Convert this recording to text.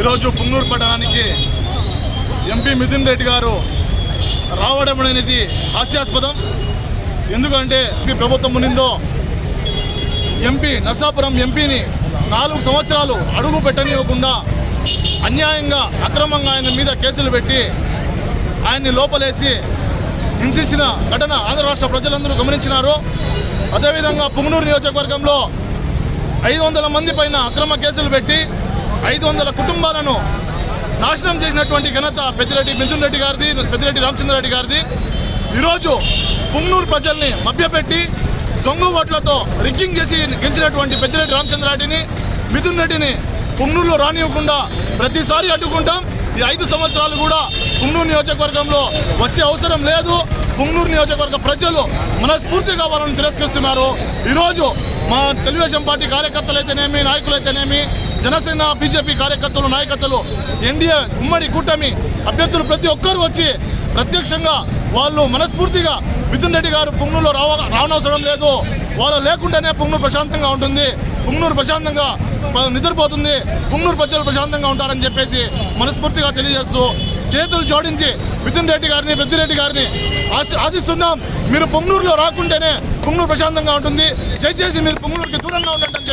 ఈరోజు పుంగనూరు పట్టణానికి ఎంపీ మిథున్ రెడ్డి గారు రావడం అనేది హాస్యాస్పదం. ఎందుకంటే ఎంపీ ప్రభుత్వం ఉన్నిందో ఎంపీ నర్సాపురం ఎంపీని నాలుగు సంవత్సరాలు అడుగు పెట్టనివ్వకుండా అన్యాయంగా అక్రమంగా ఆయన మీద కేసులు పెట్టి ఆయన్ని లోపలేసి హింసించిన ఘటన ఆంధ్ర రాష్ట్ర ప్రజలందరూ గమనించినారు. అదేవిధంగా పుంగనూరు నియోజకవర్గంలో ఐదు వందల మంది పైన అక్రమ కేసులు పెట్టి ఐదు వందల కుటుంబాలను నాశనం చేసినటువంటి ఘనత పెద్దిరెడ్డి మిథున్ రెడ్డి గారిది పెద్దిరెడ్డి రామచంద్రారెడ్డి గారిది. ఈరోజు పుంగనూరు ప్రజల్ని మభ్యపెట్టి దొంగ ఓట్లతో రిగ్గింగ్ చేసి గెలిచినటువంటి పెద్దిరెడ్డి రామచంద్రారెడ్డిని మిథున్ రెడ్డిని పుంగనూరులో రానివ్వకుండా ప్రతిసారి అడ్డుకుంటాం. ఈ ఐదు సంవత్సరాలు కూడా పుంగనూరు నియోజకవర్గంలో వచ్చే అవసరం లేదు. పుంగనూరు నియోజకవర్గ ప్రజలు మనస్ఫూర్తిగా వాళ్ళని తిరస్కరిస్తున్నారు. ఈరోజు మా తెలుగుదేశం పార్టీ కార్యకర్తలైతేనేమి నాయకులైతేనేమి జనసేన బీజేపీ కార్యకర్తలు నాయకత్వలు ఎన్డీఏ ఉమ్మడి కూటమి అభ్యర్థులు ప్రతి ఒక్కరు వచ్చి ప్రత్యక్షంగా వాళ్ళు మనస్ఫూర్తిగా మిథున్ రెడ్డి గారు పుంగనూరులో రావ రావనవసరం లేదు. వాళ్ళు లేకుండానే పుంగనూరు ప్రశాంతంగా ఉంటుంది. పుంగనూరు ప్రశాంతంగా నిద్రపోతుంది. పుంగనూరు ప్రజలు ప్రశాంతంగా ఉంటారని చెప్పేసి మనస్ఫూర్తిగా తెలియజేస్తూ చేతులు జోడించి మిథున్ రెడ్డి గారిని పెద్దిరెడ్డి గారిని ఆశి ఆశిస్తున్నాం. మీరు పొంగనూరులో రాకుంటేనే పొంగనూరు ప్రశాంతంగా ఉంటుంది. దయచేసి మీరు పొంగనూరుకి దూరంగా ఉండండి